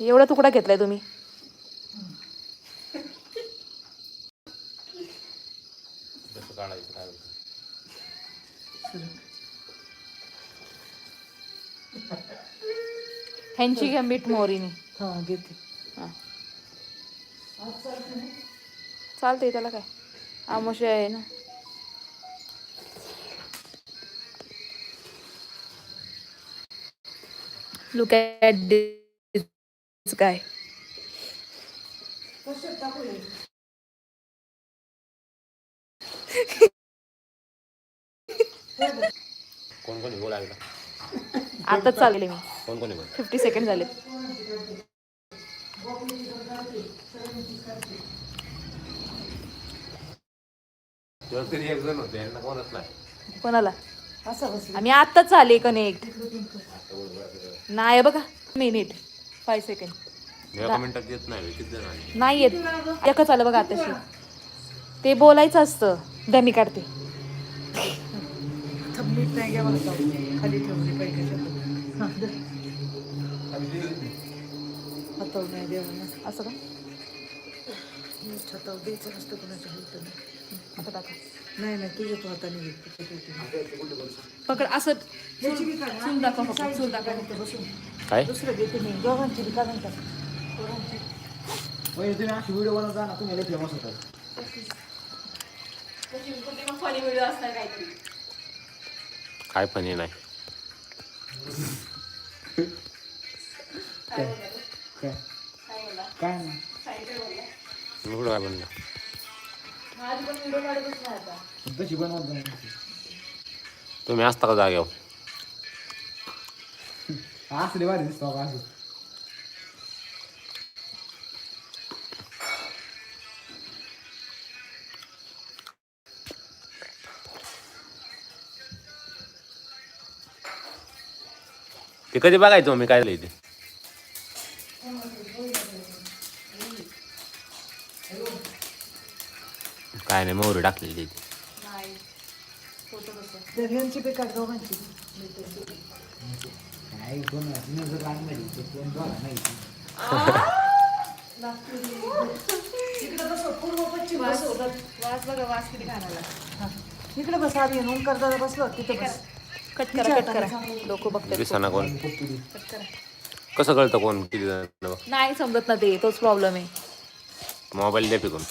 एवढा तुकडा घेतलाय तुम्ही. ह्यांची घ्या मीठ मोहरीने. हा घेते. हा. चालतंय त्याला काय? आमोशी आहे ना. लुक ॲट दिस काय? कोण कोणी बोलायला आताच चालले मी. कोण कोणी बोल? फिफ्टी सेकंड झाले. तेव्हा तरी एक जण होते यांना कोणच नाही. कोणाला? आम्ही आत्ताच आले कनेक्ट नाही बघा. मिनिट फाय सेकंड एका मिनिटात येत नाही किती जण आले नाही येत. एकच आलं बघा आताशी. ते बोलायचं असतं. द्या मी काढते. नाही घ्या मला जाऊ खाली ठेवली पाहिजे हातावर नाही द्यावं असं का? द्यायचं नसतं कोणाच्या हाताने. आता टाका. नाही नाही तुझ्या तू हाताने. पकड असं चूल दाखव चूल काय? दुसरं घेते मी. दोघांची काढून टाक. म्हणजे तुम्ही अशी व्हिडिओ बनवता ना तुम्ही लय फेमस होतात. काय पण हे नाही. काय? काय? नाही. एवढं काय तशी बनवत नाही. तुम्ही असता का जाग्यावर असले भारी दिसतो का असं ते कधी बघायचो मी काय लिहिते काय नाही मोहरी टाकलेली ती. दोघांची ते बघा नाही इकडे बस पूर्व पश्चिम बस वास बघा वास किती घालायला. इकडे बस आधी ओंकार दादा बसलो तिथे बस. कट करा कट करा. लोक बघतात दिसाना कोण? कट करा. कसं कळतं कोण किती जण नाही समजत ना ते तोच प्रॉब्लेम आहे. मोबाईल द्या पिकून